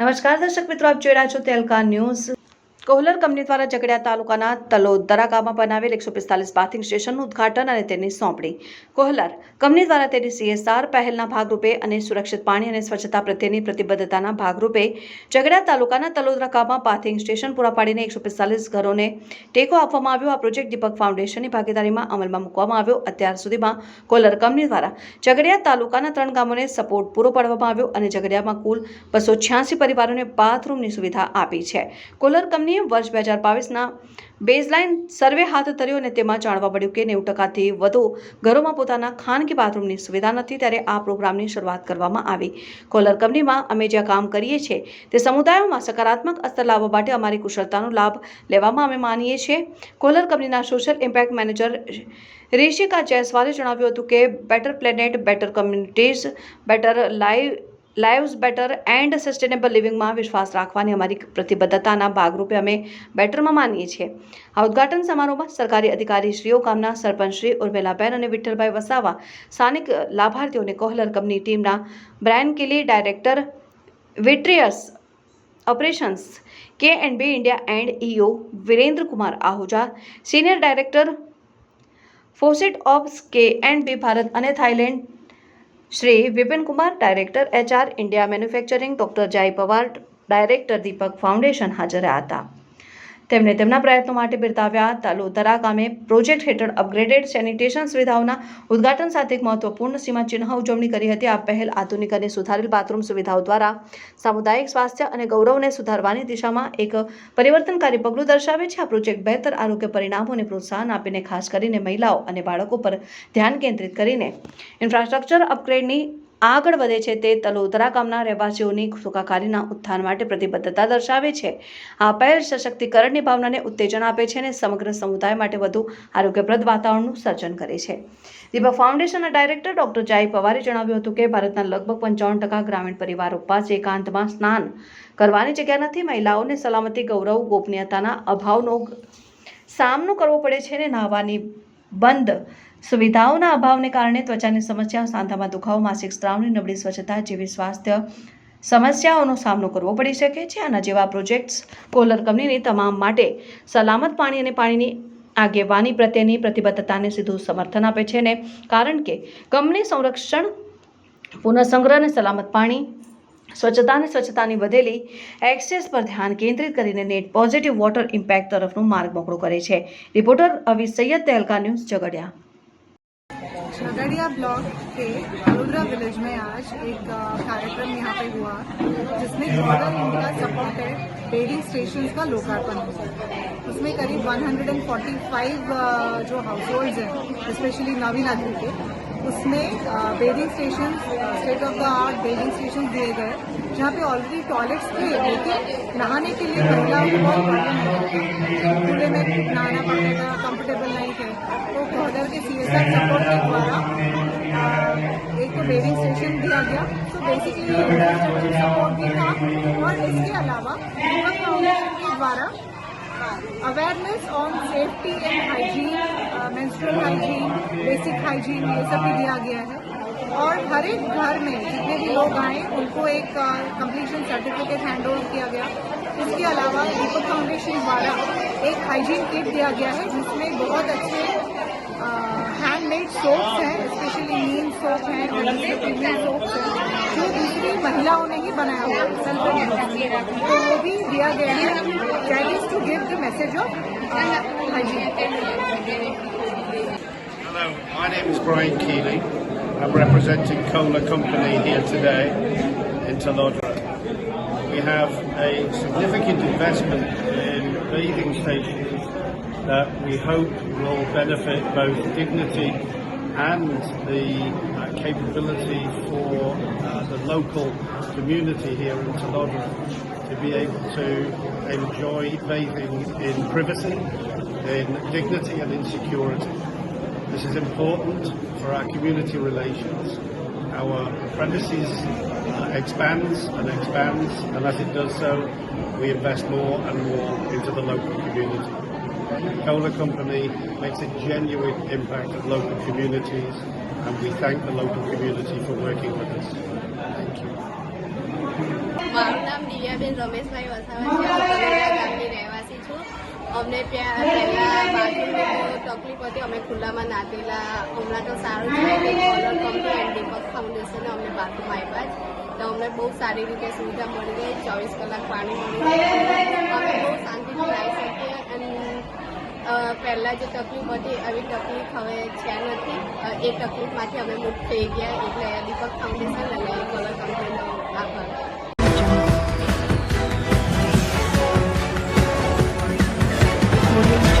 નમસ્કાર દર્શક મિત્રો આપ જોઈ રહ્યા છો તેલકા ન્યૂઝ. કોહલર કંપની દ્વારા ઝઘડિયા તાલુકાના તલોદરા ગામમાં બનાવેલ એકસો પિસ્તાલીસ બાથિંગ સ્ટેશનનું ઉદ્ઘાટન અને તેની સોંપણી. કોહલર કંપની દ્વારા તેની સીએસઆર પહેલના ભાગરૂપે અને સુરક્ષિત પાણી અને સ્વચ્છતા પ્રત્યેની પ્રતિબદ્ધતાના ભાગરૂપે ઝઘડિયા તાલુકાના તલોદરા ગામમાં બાથિંગ સ્ટેશન પૂરા પાડીને એકસો પિસ્તાલીસ ઘરોને ટેકો આપવામાં આવ્યો. આ પ્રોજેક્ટ દીપક ફાઉન્ડેશનની ભાગીદારીમાં અમલમાં મૂકવામાં આવ્યો. અત્યાર સુધીમાં કોહલર કંપની દ્વારા ઝઘડિયા તાલુકાના ત્રણ ગામોને સપોર્ટ પૂરો પાડવામાં આવ્યો અને ઝઘડિયામાં કુલ બસો છ્યાસી પરિવારોને બાથરૂમની સુવિધા આપી છે. કોલર કંપનીએ વર્ષ બે હજાર બાવીસના બેઝલાઇન સર્વે હાથ ધર્યો અને તેમાં જાણવા મળ્યું કે નેવું ટકાથી વધુ ઘરોમાં પોતાના ખાનગી બાથરૂમની સુવિધા નથી, ત્યારે આ પ્રોગ્રામની શરૂઆત કરવામાં આવી. કોલર કંપનીમાં અમે જ્યાં કામ કરીએ છીએ, તે સમુદાયોમાં સકારાત્મક અસર લાવવા માટે અમારી કુશળતાનો લાભ લેવામાં અમે માનીએ છીએ. કોલર કંપનીના સોશિયલ ઇમ્પેક્ટ મેનેજર ઋષિકા જયસ્વાલે જણાવ્યું હતું કે better planet better communities better live lives better and sustainable લિવિંગમાં વિશ્વાસ રાખવાની અમારી પ્રતિબદ્ધતાના ભાગરૂપે અમે બેટરમાં માનીએ છીએ. આ ઉદ્ઘાટન સમારોહમાં સરકારી અધિકારીશ્રીઓ, ગામના સરપંચશ્રી ઉર્મિલાબેન અને વિઠ્ઠલભાઈ વસાવા, સ્થાનિક લાભાર્થીઓને કોહલર કંપની ટીમના Brian Keeley director vitreous operations, K and B India and EO Virendra Kumar Ahuja, senior director faucet of K and B Bharat અને Thailand Shri Vipin Kumar, director HR India manufacturing, doctor Jay Pawar, director દીપક foundation હાજર હતા. તેમણે તેમના પ્રયત્નો માટે બિરદાવ્યા તાલોદરા ગામે project હેઠળ અપગ્રેડેડ સેનિટેશન સુવિધાઓના ઉદ્ઘાટન સાથે એક મહત્વપૂર્ણ સીમાચિહ્ન ઉજવણી કરી હતી. આ પહેલ આધુનિક અને સુધારેલ બાથરૂમ સુવિધાઓ દ્વારા સામુદાયિક સ્વાસ્થ્ય અને ગૌરવને સુધારવાની દિશામાં એક પરિવર્તનકારી પગલું દર્શાવે છે. આ પ્રોજેક્ટ બહેતર આરોગ્ય પરિણામોને પ્રોત્સાહન આપીને ખાસ કરીને મહિલાઓ અને બાળકો પર ધ્યાન કેન્દ્રિત કરીને ઇન્ફ્રાસ્ટ્રક્ચર અપગ્રેડની આગળ વધે છે તે તલોદરા ગામના રહેવાસીઓની સુખાકારીના ઉત્થાન માટે પ્રતિબદ્ધતા દર્શાવે છે. આ પહેલ સશક્તિકરણની ભાવનાને ઉત્તેજન આપે છે અને સમગ્ર સમુદાય માટે વધુ આરોગ્યપ્રદ વાતાવરણનું સર્જન કરે છે. દીપક ફાઉન્ડેશનના ડાયરેક્ટર ડોક્ટર જાઈ પવારે જણાવ્યું હતું કે, ભારતના લગભગ પંચાવન ટકા ગ્રામીણ પરિવારો પાસે એકાંતમાં સ્નાન કરવાની જગ્યા નથી. મહિલાઓને સલામતી, ગૌરવ, ગોપનીયતાના અભાવનો સામનો કરવો પડે છે અને નાહવાની બંધ સુવિધાઓના અભાવને કારણે ત્વચાની સમસ્યા, સાંધામાં દુખાવો માસિક સ્ત્રાવની નબળી સ્વચ્છતા જેવી સ્વાસ્થ્ય સમસ્યાઓનો સામનો કરવો પડી શકે છે. આના જેવા પ્રોજેક્ટ્સ કોલર કંપનીની તમામ માટે સલામત પાણી અને પાણીની આગેવાની પ્રત્યેની પ્રતિબદ્ધતાને સીધું સમર્થન આપે છે ને, કારણ કે કંપની સંરક્ષણ, પુનઃસંગ્રહ અને સલામત પાણી સ્વચ્છતા અને સ્વચ્છતાની વધેલી એક્સેસ પર ધ્યાન કેન્દ્રિત કરીને નેટ પોઝિટિવ વોટર ઇમ્પેક્ટ તરફનું માર્ગ મોકળું કરે છે. Reporter Avi Syed Tehelka news Jhagadia. Jhagadia block के बड़ोदरा विलेज में आज एक कार्यक्रम यहाँ पे हुआ जिसमें model India supported vending station का लोकार्पण। हुआ उसमें करीब 145 अ, जो हाउस होल्ड हैं स्पेशली नवीन आदमी के उसमें vending station state of the art vending station दिए गए, जहाँ पे ऑलरेडी टॉयलेट्स थे, लेकिन नहाने के लिए महिलाओं को बहुत प्रॉब्लम खुले में नहाना पड़ता था कंफर्टेबल नहीं थे। तो कोहदर के सी एस आर सपोर्ट के द्वारा एक तो बेडिंग स्टेशन दिया गया। तो बेसिकली सपोर्ट भी था। और इसके अलावा के द्वारा awareness on safety and hygiene menstrual hygiene basic hygiene ये सब भी दिया गया है। और हर एक घर में जितने भी लोग आए, उनको एक कंप्लीशन सर्टिफिकेट हैंड ओवर किया गया। इसके अलावा दीपक फाउंडेशन द्वारा एक हाइजीन किट दिया गया है, जिसमें बहुत अच्छे हैंडमेड सोप्स हैं स्पेशली नीम सोप है सोप्स हैं, जो दूसरी महिलाओं ने ही बनाया हुआ है। वो भी दिया गया है that is to give the message of hygiene Hello, my name is Brian Keeley. I'm representing Cola Company here today in Talodra. We have a significant investment in bathing stations that we hope will benefit both dignity and the uh, capability for uh, the local community here in Talodra to be able to enjoy bathing in privacy, in dignity and in security. This is important for our community relations. Our premises uh, expands and expands, and as it does so, we invest more and more into the local community. Cola Company makes a genuine impact at local communities, and we thank the local community for working with us. Thank you. મારું નામ દિવ્યાબેન રમેશભાઈ વસાવા છે હું કલોડા ગામની રહેવાસી છું અમને ત્યાં પહેલાં બાથરૂમની બહુ તકલીફ હતી અમે ખુલ્લામાં નાતેલા હમણાં તો સારું છે કે કોલર કંપની એન્ડ દીપક ફાઉન્ડેશને અમને બાથરૂમ આપ્યા છે તો અમને બહુ સારી રીતે સુવિધા મળી ગઈ ચોવીસ કલાક પાણી મળી ગયું પહેલાં જે તકલીફ હતી, આવી તકલીફ હવે છે નથી એ તકલીફમાંથી અમે મુક્ત થઈ ગયા એટલે દીપક ફાઉન્ડેશન અને કલર કંપનીનો આભાર Thank Jungle.